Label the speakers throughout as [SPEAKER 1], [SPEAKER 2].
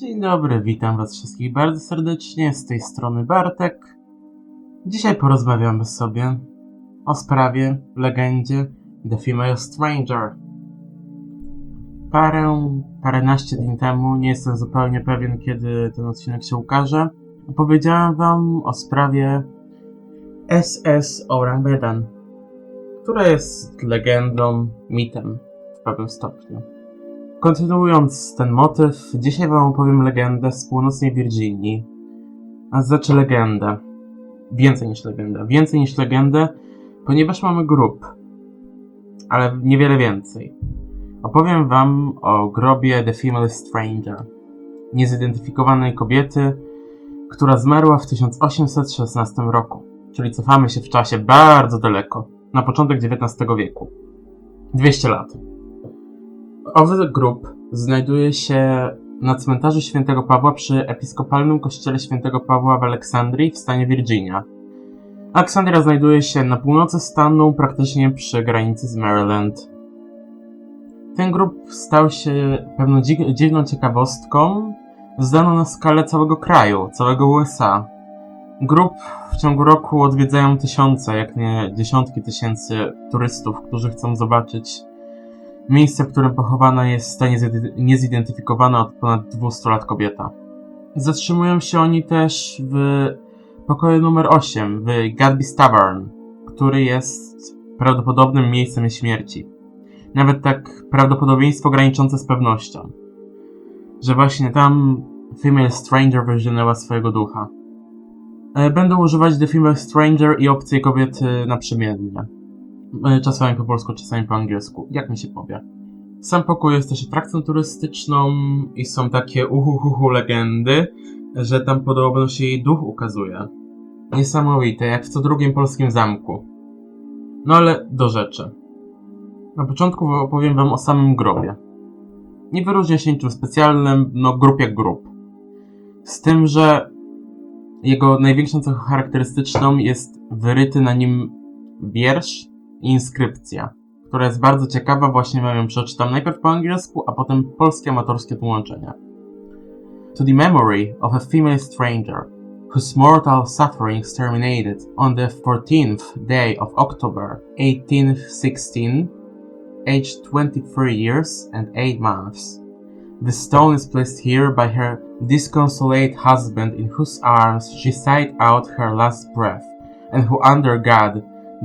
[SPEAKER 1] Dzień dobry, witam was wszystkich bardzo serdecznie, z tej strony Bartek. Dzisiaj porozmawiamy sobie o sprawie, legendzie The Female Stranger. Parę, paręnaście dni temu, nie jestem zupełnie pewien kiedy ten odcinek się ukaże, opowiedziałem wam o sprawie SS Orang Medan, która jest legendą, mitem w pewnym stopniu. Kontynuując ten motyw, dzisiaj wam opowiem legendę z północnej Virginii. A znaczy legendę. Więcej niż legendę. Więcej niż legendę, ponieważ mamy grup. Ale niewiele więcej. Opowiem wam o grobie The Female Stranger. Niezidentyfikowanej kobiety, która zmarła w 1816 roku. Czyli cofamy się w czasie bardzo daleko. Na początek XIX wieku. 200 lat. Owy grób znajduje się na cmentarzu Świętego Pawła przy episkopalnym kościele Świętego Pawła w Aleksandrii w stanie Virginia. Aleksandria znajduje się na północy stanu, praktycznie przy granicy z Maryland. Ten grób stał się pewną dzi- dziwną ciekawostką, znaną na skalę całego kraju, całego USA. Grób w ciągu roku odwiedzają tysiące, jak nie dziesiątki tysięcy turystów, którzy chcą zobaczyć Miejsce, w którym pochowana jest w stanie zide- niezidentyfikowana od ponad 200 lat kobieta. Zatrzymują się oni też w pokoju numer 8 w Gadby's Tavern, który jest prawdopodobnym miejscem śmierci. Nawet tak prawdopodobieństwo graniczące z pewnością, że właśnie tam Female Stranger wyżynęła swojego ducha. E, Będę używać The Female Stranger i obcej kobiety naprzemiennie. E, Czasami po polsku, czasami po angielsku, jak mi się powie. Sam pokój jest też atrakcją turystyczną i są takie uhuhuhu legendy, że tam podobno się jej duch ukazuje. Niesamowite, jak w co drugim polskim zamku. No ale do rzeczy. Na początku opowiem wam o samym grobie. Nie wyróżnia się niczym specjalnym, no grób jak grób. Z tym, że jego największą cechą charakterystyczną jest wyryty na nim wiersz inskrypcja, która jest bardzo ciekawa, właśnie wam ją przeczytam najpierw po angielsku, a potem polskie amatorskie tłumaczenie. To the memory of a female stranger, whose mortal sufferings terminated on the 14th day of October 1816, aged 23 years and 8 months. The stone is placed here by her disconsolate husband in whose arms she sighed out her last breath, and who under God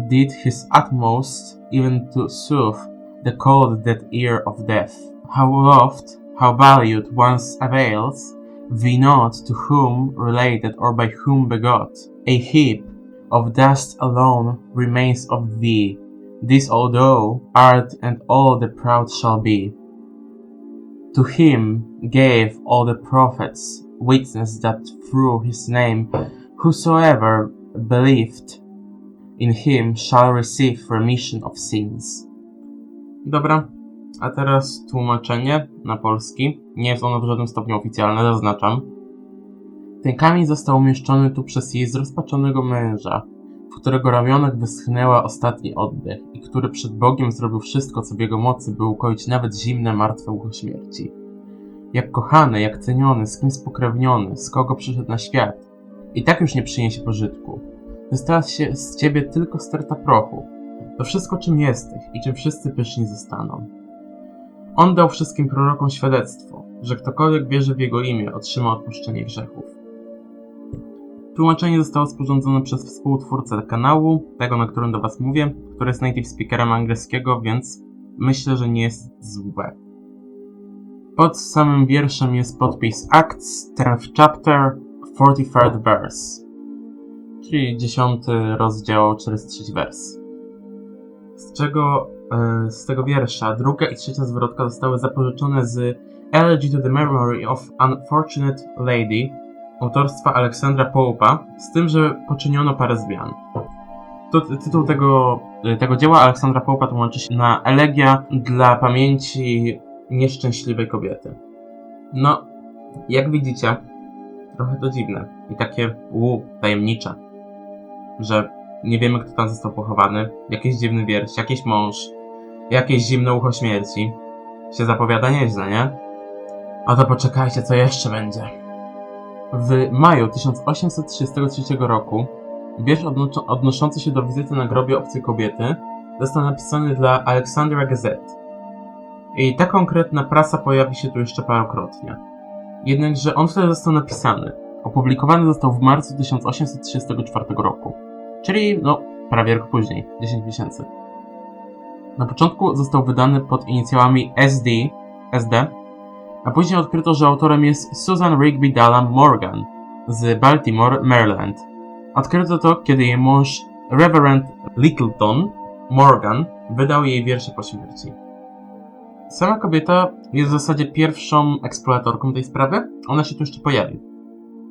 [SPEAKER 1] did his utmost even to soothe the cold dead ear of death. How loved, how valued once avails, we not to whom related or by whom begot. A heap of dust alone remains of thee. This although art and all the proud shall be. To him gave all the prophets witness that through his name whosoever believed in him shall receive remission of sins. Dobra, a teraz tłumaczenie na polski. Nie jest ono w żadnym stopniu oficjalne, zaznaczam. Ten kamień został umieszczony tu przez jej zrozpaczonego męża, w którego ramionach wyschnęła ostatni oddech i który przed Bogiem zrobił wszystko, co w jego mocy, by ukoić nawet zimne, martwe ucho śmierci. Jak kochany, jak ceniony, z kim spokrewniony, z kogo przyszedł na świat. I tak już nie przyniesie pożytku. Została się z ciebie tylko sterta prochu. To wszystko, czym jesteś i czym wszyscy pyszni zostaną. On dał wszystkim prorokom świadectwo, że ktokolwiek wierzy w jego imię, otrzyma odpuszczenie grzechów. Tłumaczenie zostało sporządzone przez współtwórcę kanału, tego na którym do Was mówię, który jest native speakerem angielskiego, więc myślę, że nie jest złe. Pod samym wierszem jest podpis Acts, 10th chapter, 43rd verse czyli 10 rozdział, 43 wers. Z czego e, z tego wiersza druga i trzecia zwrotka zostały zapożyczone z Elegy to the Memory of Unfortunate Lady autorstwa Aleksandra Połupa, z tym, że poczyniono parę zmian. Tytuł tego, tego dzieła Aleksandra Połupa tłumaczy się na Elegia dla pamięci nieszczęśliwej kobiety. No, jak widzicie, trochę to dziwne i takie u tajemnicze że nie wiemy, kto tam został pochowany, jakiś dziwny wiersz, jakiś mąż, jakieś zimne ucho śmierci. Się zapowiada nieźle, nie? A to poczekajcie, co jeszcze będzie. W maju 1833 roku wiersz odno- odnoszący się do wizyty na grobie obcej kobiety został napisany dla Alexandra Gazette. I ta konkretna prasa pojawi się tu jeszcze parokrotnie. Jednakże on wtedy został napisany. Opublikowany został w marcu 1834 roku. Czyli, no, prawie rok później, 10 miesięcy. Na początku został wydany pod inicjałami SD, SD, a później odkryto, że autorem jest Susan Rigby Dallam Morgan z Baltimore, Maryland. Odkryto to, kiedy jej mąż Reverend Littleton Morgan wydał jej wiersze po śmierci. Sama kobieta jest w zasadzie pierwszą eksploratorką tej sprawy. Ona się tu jeszcze pojawi.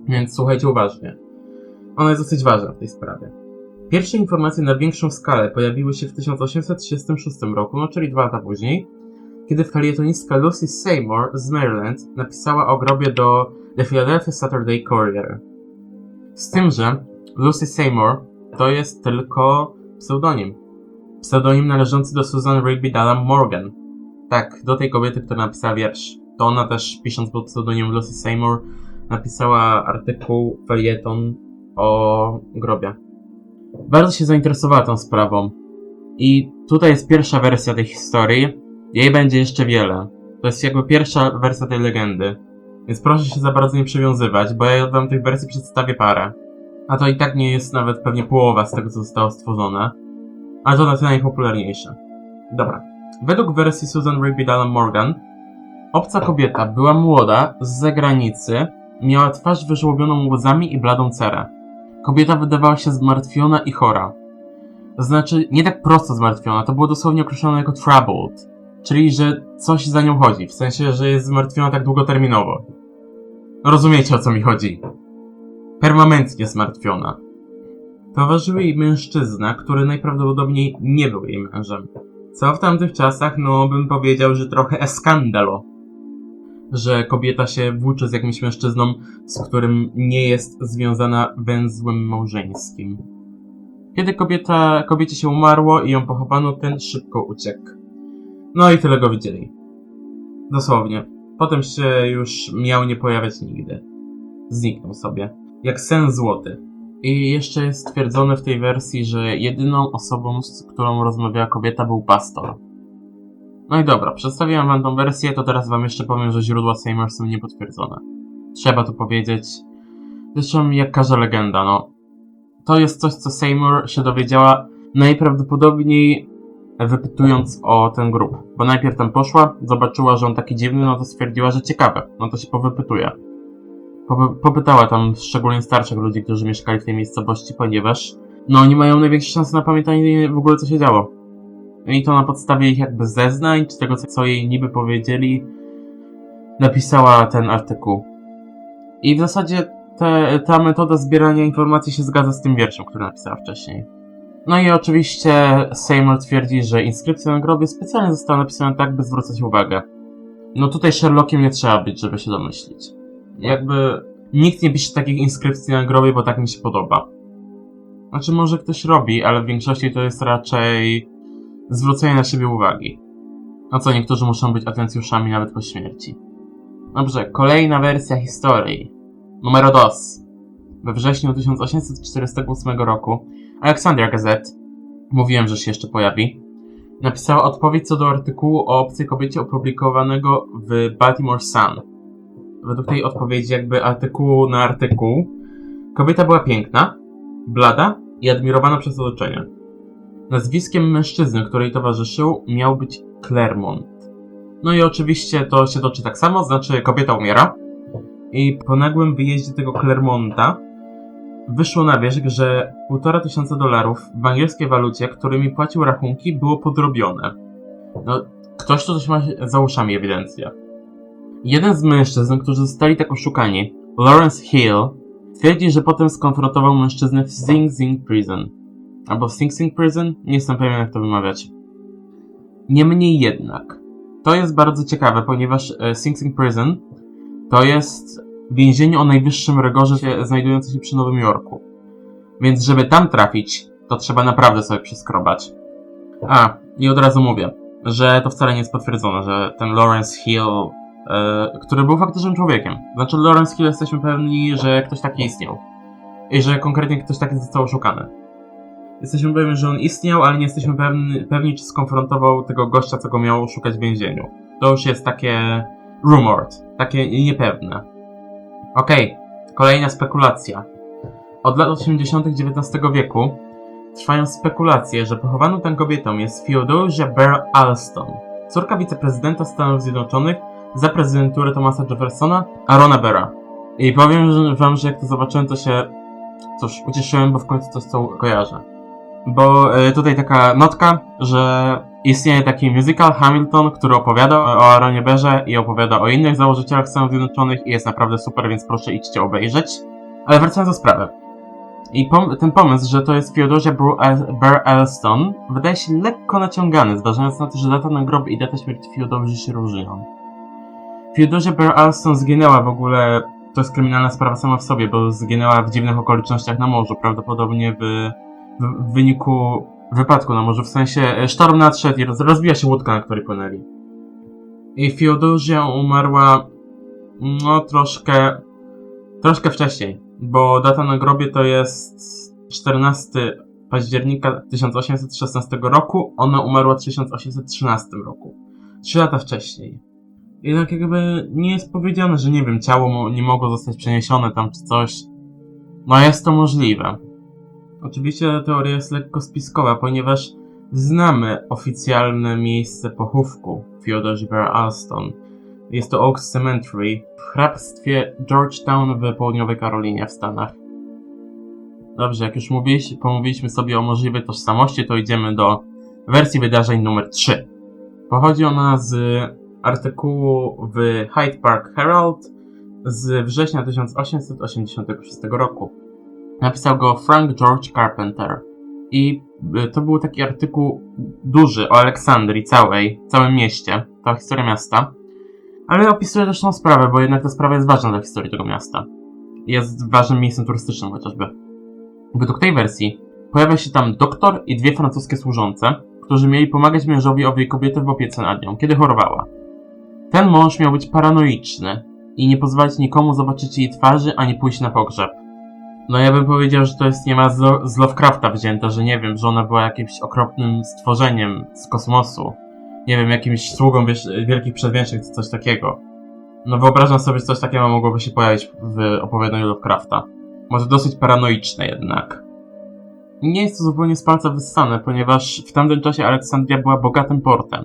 [SPEAKER 1] Więc słuchajcie uważnie. Ona jest dosyć ważna w tej sprawie. Pierwsze informacje na większą skalę pojawiły się w 1836 roku, no czyli dwa lata później, kiedy felietonistka Lucy Seymour z Maryland napisała o grobie do The Philadelphia Saturday Courier. Z tym, że Lucy Seymour to jest tylko pseudonim. Pseudonim należący do Susan Rigby Dallam Morgan. Tak, do tej kobiety, która napisała wiersz. To ona też, pisząc pod pseudonimem Lucy Seymour, napisała artykuł, felieton o grobie. Bardzo się zainteresowała tą sprawą. I tutaj jest pierwsza wersja tej historii. Jej będzie jeszcze wiele. To jest jakby pierwsza wersja tej legendy. Więc proszę się za bardzo nie przywiązywać, bo ja wam tych wersji przedstawię parę. A to i tak nie jest nawet pewnie połowa z tego, co zostało stworzone. Ale to na tyle najpopularniejsze. Dobra. Według wersji Susan Dallam Morgan, obca kobieta była młoda, z zagranicy, miała twarz wyżłobioną łzami i bladą cerę. Kobieta wydawała się zmartwiona i chora. To znaczy, nie tak prosto zmartwiona, to było dosłownie określone jako troubled, czyli że coś za nią chodzi, w sensie, że jest zmartwiona tak długoterminowo. No rozumiecie o co mi chodzi. Permanentnie zmartwiona. Towarzyszył jej mężczyzna, który najprawdopodobniej nie był jej mężem. Co w tamtych czasach, no bym powiedział, że trochę eskandalo. Że kobieta się włóczy z jakimś mężczyzną, z którym nie jest związana węzłem małżeńskim. Kiedy kobieta, kobiecie się umarło i ją pochowano, ten szybko uciekł. No i tyle go widzieli. Dosłownie. Potem się już miał nie pojawiać nigdy. Zniknął sobie. Jak sen złoty. I jeszcze jest stwierdzone w tej wersji, że jedyną osobą, z którą rozmawiała kobieta, był pastor. No i dobra, przedstawiłem wam tą wersję, to teraz wam jeszcze powiem, że źródła Seymour są niepotwierdzone. Trzeba to powiedzieć. Zresztą jak każda legenda, no. To jest coś, co Seymour się dowiedziała najprawdopodobniej wypytując o ten grób. Bo najpierw tam poszła, zobaczyła, że on taki dziwny, no to stwierdziła, że ciekawe. No to się powypytuje. Popy- popytała tam szczególnie starszych ludzi, którzy mieszkali w tej miejscowości, ponieważ no oni mają największe szanse na pamiętanie w ogóle co się działo. I to na podstawie ich jakby zeznań, czy tego co- jej niby powiedzieli, napisała ten artykuł. I w zasadzie te, ta metoda zbierania informacji się zgadza z tym wierszem, który napisała wcześniej. No i oczywiście Seymour twierdzi, że inskrypcja na grobie specjalnie została napisana tak, by zwracać uwagę. No tutaj Sherlockiem nie trzeba być, żeby się domyślić. Jakby nikt nie pisze takich inskrypcji na grobie, bo tak mi się podoba. Znaczy może ktoś robi, ale w większości to jest raczej zwrócenie na siebie uwagi. No co, niektórzy muszą być atencjuszami nawet po śmierci. Dobrze, kolejna wersja historii. Numero dos. We wrześniu 1848 roku Alexandra Gazette, mówiłem, że się jeszcze pojawi, napisała odpowiedź co do artykułu o obcej kobiecie opublikowanego w Baltimore Sun. Według tej odpowiedzi, jakby artykułu na artykuł, kobieta była piękna, blada i admirowana przez otoczenie. Nazwiskiem mężczyzny, który jej towarzyszył, miał być Clermont. No i oczywiście to się toczy tak samo, znaczy kobieta umiera i po nagłym wyjeździe tego Clermonta wyszło na wierzch, że półtora tysiąca dolarów w angielskiej walucie, którymi płacił rachunki, było podrobione. No, ktoś tu coś ma za uszami ewidentnie. Jeden z mężczyzn, którzy zostali tak oszukani, Lawrence Hill, twierdzi, że potem skonfrontował mężczyznę w Sing Sing Prison. Albo Sing Sing Prison? Nie jestem pewien, jak to wymawiać. Niemniej jednak, to jest bardzo ciekawe, ponieważ e, Sing Sing Prison to jest więzienie o najwyższym rygorze znajdujące się przy Nowym Jorku. Więc żeby tam trafić, to trzeba naprawdę sobie przeskrobać. A, i od razu mówię, że to wcale nie jest potwierdzone, że ten Lawrence Hill e, który był faktycznym człowiekiem. Znaczy, Lawrence Hill jesteśmy pewni, że ktoś taki istniał. I że konkretnie ktoś taki został oszukany. Jesteśmy pewni, że on istniał, ale nie jesteśmy pewni, pewni czy skonfrontował tego gościa, co go miał szukać w więzieniu. To już jest takie rumored, takie niepewne. Okej, kolejna spekulacja. Od lat 80. XIX wieku trwają spekulacje, że pochowaną tą kobietą jest Theodosia Burr Alston, córka wiceprezydenta Stanów Zjednoczonych za prezydenturę Thomasa Jeffersona, Arona Burra. I powiem wam, że jak to zobaczyłem, to się, cóż, ucieszyłem, bo w końcu coś co kojarzę. Bo e, tutaj taka notka, że istnieje taki musical Hamilton, który opowiada o Aaronie Berze i opowiada o innych założycielach Stanów Zjednoczonych i jest naprawdę super, więc proszę idźcie obejrzeć. Ale wracając do sprawy. I pom- ten pomysł, że to jest Theodosia Burr- Elston, wydaje się lekko naciągany, zważając na to, że data nagroby i data śmierci Theodosi się różnią. Theodosia Burr Elston zginęła w ogóle, to jest kryminalna sprawa sama w sobie, bo zginęła w dziwnych okolicznościach na morzu, prawdopodobnie w, w, wyniku wypadku na morzu, w sensie e, sztorm nadszedł i roz, rozbiła się łódka, na której płynęli. I Theodosia umarła, no troszkę, troszkę wcześniej, bo data na grobie to jest 14 października 1816 roku, ona umarła w 1813 roku. Trzy lata wcześniej. Jednak jakby nie jest powiedziane, że nie wiem, ciało nie mogło zostać przeniesione tam czy coś. No jest to możliwe. Oczywiście teoria jest lekko spiskowa, ponieważ znamy oficjalne miejsce pochówku Theodosi Burr Alston. Jest to Oak Cemetery w hrabstwie Georgetown w południowej Karolinie w Stanach. Dobrze, jak już mówiliśmy, pomówiliśmy sobie o możliwej tożsamości, to idziemy do wersji wydarzeń numer 3. Pochodzi ona z artykułu w Hyde Park Herald z września 1886 roku. Napisał go Frank George Carpenter. I y, to był taki artykuł duży o Aleksandrii całej, całym mieście. To historia miasta. Ale opisuje też tą sprawę, bo jednak ta sprawa jest ważna dla historii tego miasta. Jest ważnym miejscem turystycznym chociażby. Według tej wersji pojawia się tam doktor i dwie francuskie służące, którzy mieli pomagać mężowi owej kobiety w opiece nad nią, kiedy chorowała. Ten mąż miał być paranoiczny i nie pozwalać nikomu zobaczyć jej twarzy ani pójść na pogrzeb. No ja bym powiedział, że to jest nie ma z, z Lovecrafta wzięte, że nie wiem, że ona była jakimś okropnym stworzeniem z kosmosu. Nie wiem, jakimś sługą wielkich przedwiecznych czy coś takiego. No wyobrażam sobie, że coś takiego mogłoby się pojawić w opowiadaniu Lovecrafta. Może dosyć paranoiczne jednak. Nie jest to zupełnie z palca wyssane, ponieważ w tamtym czasie Aleksandria była bogatym portem.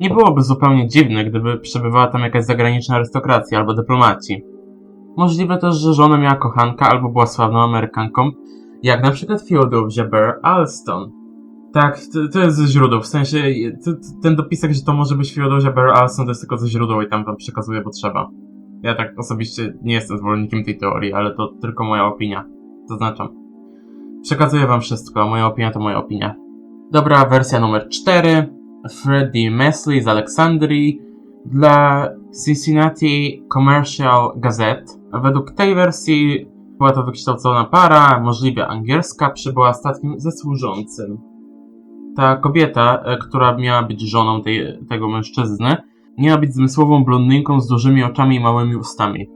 [SPEAKER 1] Nie byłoby zupełnie dziwne, gdyby przebywała tam jakaś zagraniczna arystokracja albo dyplomaci. Możliwe też, że żona miała kochanka albo była sławną Amerykanką, jak na przykład Theodosia Burr Alston. Tak, to, to jest ze źródeł, w sensie to, to, ten dopisek, że to może być Theodosia Burr Alston, to jest tylko ze źródeł i tam wam przekazuję, bo trzeba. Ja tak osobiście nie jestem zwolennikiem tej teorii, ale to tylko moja opinia. Zaznaczam. Przekazuję wam wszystko, a moja opinia to moja opinia. Dobra, wersja numer 4. Freddie Mesley z Aleksandrii dla Cincinnati Commercial Gazette. Według tej wersji była to wykształcona para, możliwie angielska, przybyła statkiem ze służącym. Ta kobieta, e, która miała być żoną tej, tego mężczyzny, miała być zmysłową blondynką z dużymi oczami i małymi ustami.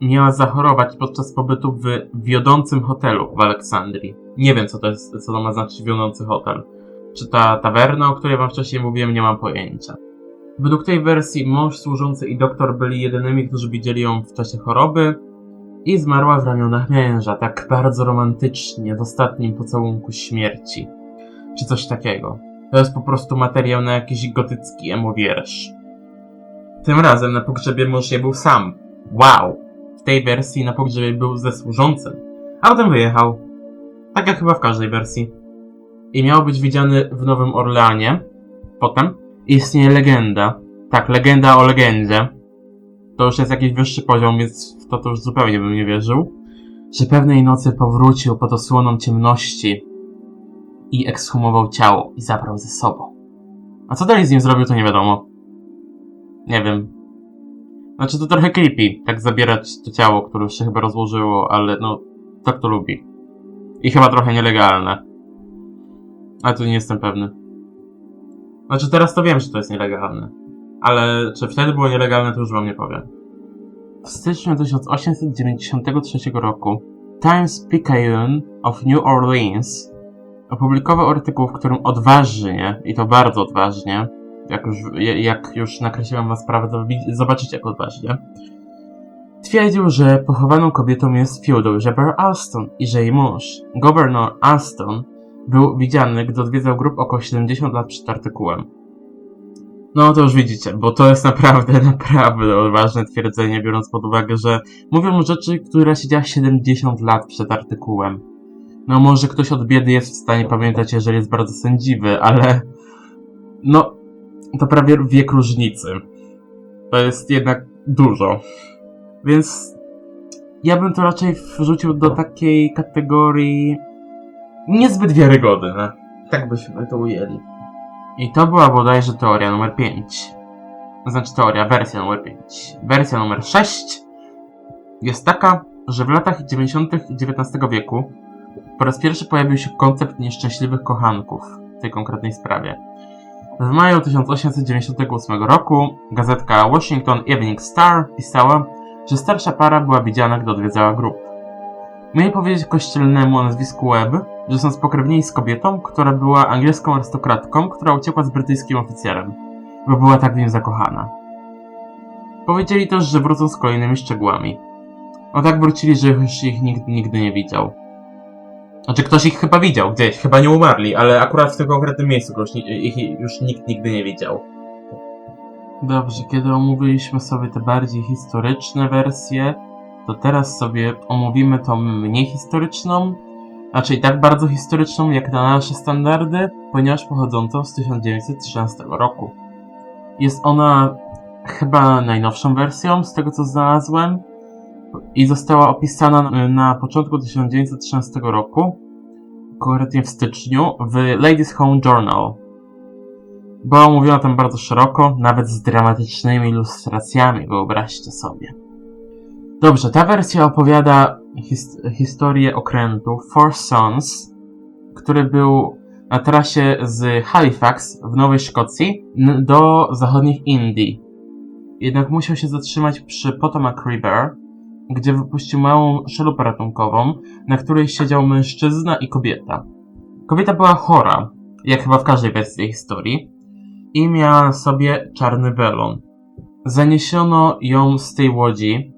[SPEAKER 1] Miała zachorować podczas pobytu w wiodącym hotelu w Aleksandrii. Nie wiem, co to jest, co to ma znaczyć wiodący hotel. Czy ta tawerna, o której wam wcześniej mówiłem, nie mam pojęcia. Według tej wersji mąż służący i doktor byli jedynymi, którzy widzieli ją w czasie choroby i zmarła w ramionach męża, tak bardzo romantycznie, w ostatnim pocałunku śmierci. Czy coś takiego. To jest po prostu materiał na jakiś gotycki emowiersz. Tym razem na pogrzebie mąż nie był sam. Wow! W tej wersji na pogrzebie był ze służącym. A potem wyjechał. Tak jak chyba w każdej wersji. I miał być widziany w Nowym Orleanie. Potem istnieje legenda. Tak, legenda o legendzie. To już jest jakiś wyższy poziom, więc w to, to już zupełnie bym nie wierzył. Że pewnej nocy powrócił pod osłoną ciemności i ekshumował ciało i zabrał ze sobą. A co dalej z nim zrobił, to nie wiadomo. Nie wiem. Znaczy to trochę creepy, tak zabierać to ciało, które już się chyba rozłożyło, ale no, to kto lubi. I chyba trochę nielegalne. Ale tu nie jestem pewny. Znaczy teraz to wiem, że to jest nielegalne. Ale czy wtedy było nielegalne, to już wam nie powiem. W styczniu 1893 roku Times Picayune of New Orleans opublikował artykuł, w którym odważnie, i to bardzo odważnie, jak już, jak już nakreśliłem wam sprawę, to zobaczycie jak odważnie, twierdził, że pochowaną kobietą jest Theodore Jabber Alston i że jej mąż, Governor Alston, był widziany, gdy odwiedzał grup około 70 lat przed artykułem. No to już widzicie, bo to jest naprawdę, naprawdę odważne twierdzenie, biorąc pod uwagę, że mówią rzeczy, która się działa 70 lat przed artykułem. No może ktoś od biedy jest w stanie pamiętać, jeżeli jest bardzo sędziwy, ale no to prawie wiek różnicy. To jest jednak dużo. Więc ja bym to raczej wrzucił do takiej kategorii niezbyt wiarygodne. Tak byśmy to ujęli. I to była bodajże teoria numer 5. Znaczy teoria, wersja numer 5. Wersja numer 6 jest taka, że w latach 90. XIX wieku po raz pierwszy pojawił się koncept nieszczęśliwych kochanków w tej konkretnej sprawie. W maju 1898 roku gazetka Washington Evening Star pisała, że starsza para była widziana, gdy odwiedzała grup. Mieli powiedzieć kościelnemu o nazwisku Webb, że są spokrewnieni z kobietą, która była angielską arystokratką, która uciekła z brytyjskim oficerem, bo była tak w nim zakochana. Powiedzieli też, że wrócą z kolejnymi szczegółami. O tak wrócili, że już ich nikt nigdy nie widział. Znaczy ktoś ich chyba widział gdzieś, chyba nie umarli, ale akurat w tym konkretnym miejscu już, ich już nikt nigdy nie widział. Dobrze, kiedy omówiliśmy sobie te bardziej historyczne wersje, to teraz sobie omówimy tą mniej historyczną, i tak bardzo historyczną jak na nasze standardy, ponieważ pochodzącą z 1913 roku. Jest ona chyba najnowszą wersją z tego co znalazłem i została opisana na- na początku 1913 roku, konkretnie w styczniu, w Ladies Home Journal. Była omówiona tam bardzo szeroko, nawet z dramatycznymi ilustracjami, wyobraźcie sobie. Dobrze, ta wersja opowiada his historię okrętu Four Sons, który był na trasie z Halifax w Nowej Szkocji do zachodnich Indii. Jednak musiał się zatrzymać przy Potomac River, gdzie wypuścił małą szalupę ratunkową, na której siedział mężczyzna i kobieta. Kobieta była chora, jak chyba w każdej wersji historii, i miała na sobie czarny welon. Zaniesiono ją z tej łodzi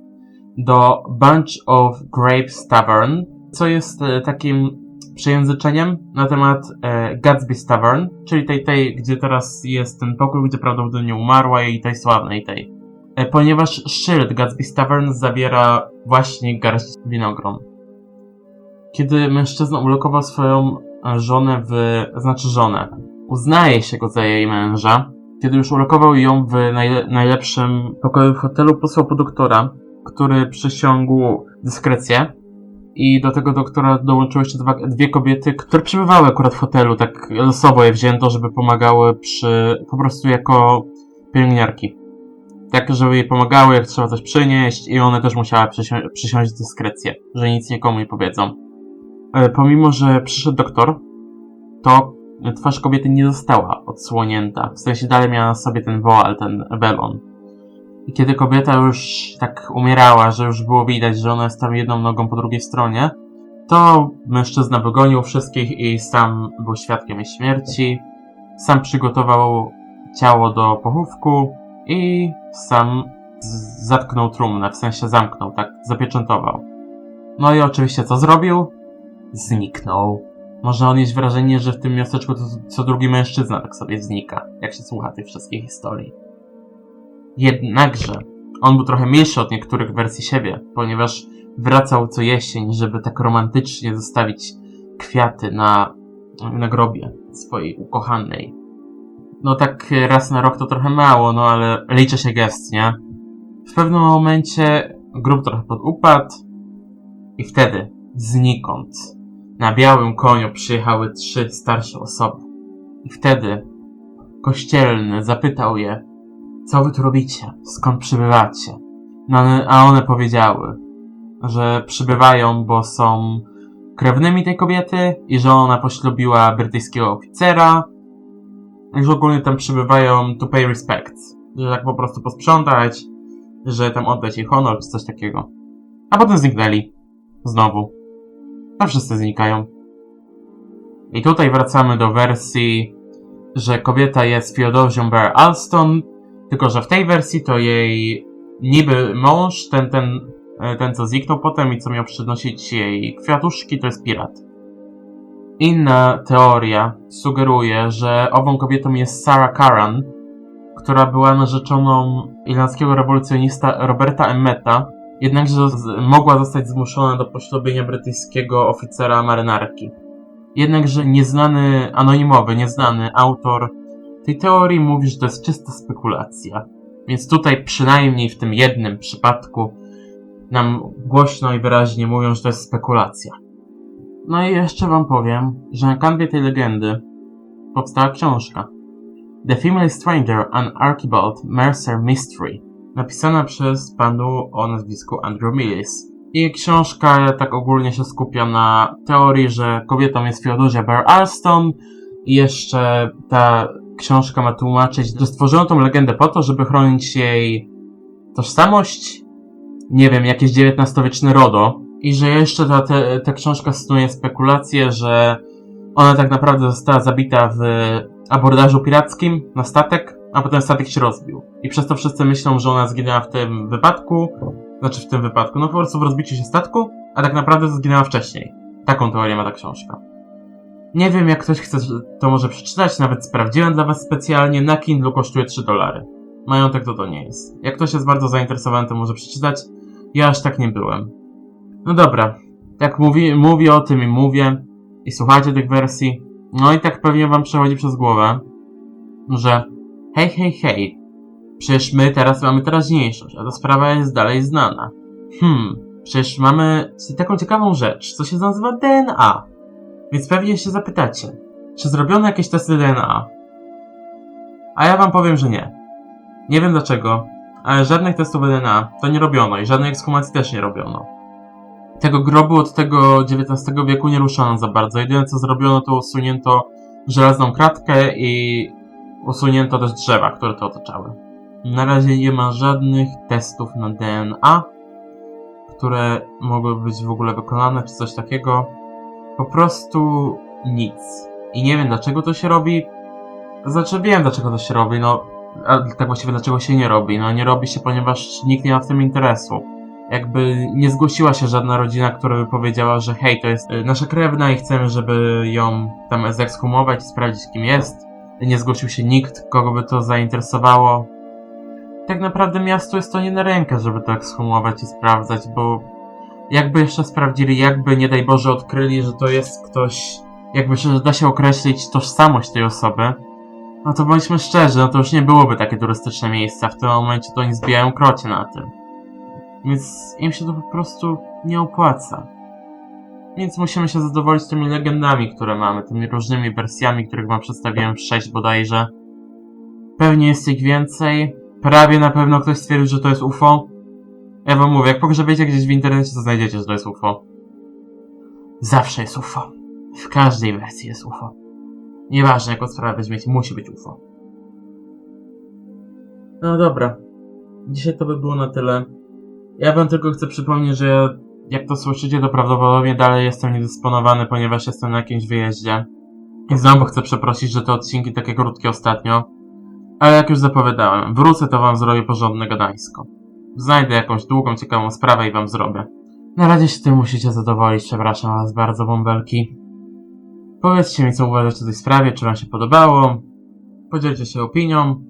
[SPEAKER 1] do Bunch of Grapes Tavern, co jest e, takim przejęzyczeniem na temat e, Gatsby's Tavern, czyli tej, tej, gdzie teraz jest ten pokój, gdzie prawdopodobnie umarła i tej sławnej tej. E, ponieważ szyld Gatsby's Tavern zawiera właśnie garść winogron. Kiedy mężczyzna ulokował swoją żonę w... znaczy żonę, uznaje się go za jej męża, kiedy już ulokował ją w najle najlepszym pokoju w hotelu, posłał po doktora, który przysiągł dyskrecję. I do tego doktora dołączyły jeszcze dwa, dwie kobiety, które przebywały akurat w hotelu, tak losowo je wzięto, żeby pomagały przy, po prostu jako pielęgniarki. Tak, żeby jej pomagały, jak trzeba coś przynieść i one też musiały przysią przysiąść dyskrecję, że nic nikomu nie powiedzą. E, pomimo, że przyszedł doktor, to twarz kobiety nie została odsłonięta. W sensie dalej miała na sobie ten woal, ten welon. I kiedy kobieta już tak umierała, że już było widać, że ona jest tam jedną nogą po drugiej stronie, to mężczyzna wygonił wszystkich i sam był świadkiem jej śmierci. Sam przygotował ciało do pochówku i sam zatknął trumnę, w sensie zamknął, tak, zapieczętował. No i oczywiście co zrobił? Zniknął. Można odnieść wrażenie, że w tym miasteczku co drugi mężczyzna tak sobie znika, jak się słucha tych wszystkich historii. Jednakże on był trochę mniejszy od niektórych wersji siebie, ponieważ wracał co jesień, żeby tak romantycznie zostawić kwiaty na, na grobie swojej ukochanej. No tak raz na rok to trochę mało, no ale liczy się gest, nie? W pewnym momencie grób trochę podupadł i wtedy znikąd na białym koniu przyjechały trzy starsze osoby. I wtedy kościelny zapytał je, co wy tu robicie? Skąd przybywacie? No, a one powiedziały, że przybywają, bo są krewnymi tej kobiety i że ona poślubiła brytyjskiego oficera i że ogólnie tam przybywają to pay respects. że tak po prostu posprzątać, że tam oddać jej honor, czy coś takiego. A potem zniknęli. Znowu. A wszyscy znikają. I tutaj wracamy do wersji, że kobieta jest Theodosią Bear Alston, tylko że w tej wersji to jej niby mąż, ten, ten, e, ten co zniknął potem i co miał przynosić jej kwiatuszki, to jest pirat. Inna teoria sugeruje, że ową kobietą jest Sarah Karan, która była narzeczoną irlandzkiego rewolucjonista Roberta Emmeta, jednakże mogła zostać zmuszona do poślubienia brytyjskiego oficera marynarki. Jednakże nieznany, anonimowy, nieznany autor tej teorii mówi, że to jest czysta spekulacja. Więc tutaj przynajmniej w tym jednym przypadku nam głośno i wyraźnie mówią, że to jest spekulacja. No i jeszcze wam powiem, że na kanwie tej legendy powstała książka The Female Stranger An Archibald Mercer Mystery napisana przez panu o nazwisku Andrew Millis. I książka tak ogólnie się skupia na teorii, że kobietą jest Theodosia Bear Alston i jeszcze ta książka ma tłumaczyć, że stworzono tą legendę po to, żeby chronić jej tożsamość, nie wiem, jakieś XIX-wieczne RODO i że jeszcze ta, te, ta książka snuje spekulacje, że ona tak naprawdę została zabita w abordażu pirackim na statek, a potem statek się rozbił. I przez to wszyscy myślą, że ona zginęła w tym wypadku, znaczy w tym wypadku, no po prostu w rozbiciu się statku, a tak naprawdę zginęła wcześniej. Taką teorię ma ta książka. Nie wiem, jak ktoś chce, to może przeczytać, nawet sprawdziłem dla was specjalnie, na Kindle kosztuje 3 dolary. Majątek to to nie jest. Jak ktoś jest bardzo zainteresowany, to może przeczytać. Ja aż tak nie byłem. No dobra, jak mówi, mówię o tym i mówię, i słuchacie tych wersji, no i tak pewnie wam przechodzi przez głowę, że hej, hej, hej, przecież my teraz mamy teraźniejszość, a ta sprawa jest dalej znana. Hmm, przecież mamy taką ciekawą rzecz, co się nazywa DNA. Więc pewnie się zapytacie, czy zrobiono jakieś testy DNA? A ja wam powiem, że nie. Nie wiem dlaczego, ale żadnych testów DNA to nie robiono i żadnej ekshumacji też nie robiono. Tego grobu od tego XIX wieku nie ruszano za bardzo. Jedyne co zrobiono to usunięto żelazną kratkę i usunięto też drzewa, które to otaczały. Na razie nie ma żadnych testów na DNA, które mogłyby być w ogóle wykonane, czy coś takiego. Po prostu nic. I nie wiem dlaczego to się robi. Znaczy wiem dlaczego to się robi, no. A tak właściwie dlaczego się nie robi. No nie robi się, ponieważ nikt nie ma w tym interesu. Jakby nie zgłosiła się żadna rodzina, która by powiedziała, że hej, to jest y, nasza krewna i chcemy, żeby ją tam zekshumować i sprawdzić kim jest. Nie zgłosił się nikt, kogo by to zainteresowało. Tak naprawdę miastu jest to nie na rękę, żeby to ekshumować i sprawdzać, bo jakby jeszcze sprawdzili, jakby nie daj Boże odkryli, że to jest ktoś, jakby że da się określić tożsamość tej osoby, no to bądźmy szczerzy, no to już nie byłoby takie turystyczne miejsca. W tym momencie to oni zbijają krocie na tym. Więc im się to po prostu nie opłaca. Więc musimy się zadowolić tymi legendami, które mamy, tymi różnymi wersjami, których wam przedstawiłem sześć bodajże. Pewnie jest ich więcej. Prawie na pewno ktoś stwierdził, że to jest UFO. Ja wam mówię, jak pogrzebiecie gdzieś w internecie, to znajdziecie, że to jest UFO. Zawsze jest UFO. W każdej wersji jest UFO. Nieważne jaką sprawę weźmiecie, musi być UFO. No dobra. Dzisiaj to by było na tyle. Ja wam tylko chcę przypomnieć, że ja, jak to słyszycie, to prawdopodobnie dalej jestem niedysponowany, ponieważ jestem na jakimś wyjeździe. I znowu chcę przeprosić, że te odcinki takie krótkie ostatnio. Ale jak już zapowiadałem, wrócę to wam zrobię porządne gadańsko. Znajdę jakąś długą, ciekawą sprawę i wam zrobię. Na razie się tym musicie zadowolić, przepraszam was bardzo, bąbelki. Powiedzcie mi, co uważacie o tej sprawie, czy wam się podobało. Podzielcie się opinią.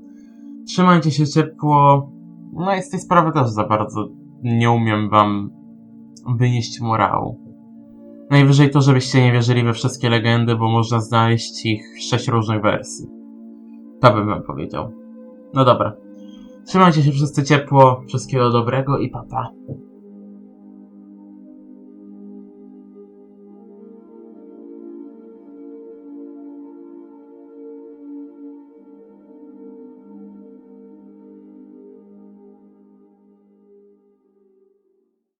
[SPEAKER 1] Trzymajcie się ciepło. No i z tej sprawy też za bardzo nie umiem wam wynieść morału. Najwyżej to, żebyście nie wierzyli we wszystkie legendy, bo można znaleźć ich w sześć różnych wersji. To bym wam powiedział. No dobra. Trzymajcie się wszyscy ciepło, wszystkiego dobrego i papa. Pa.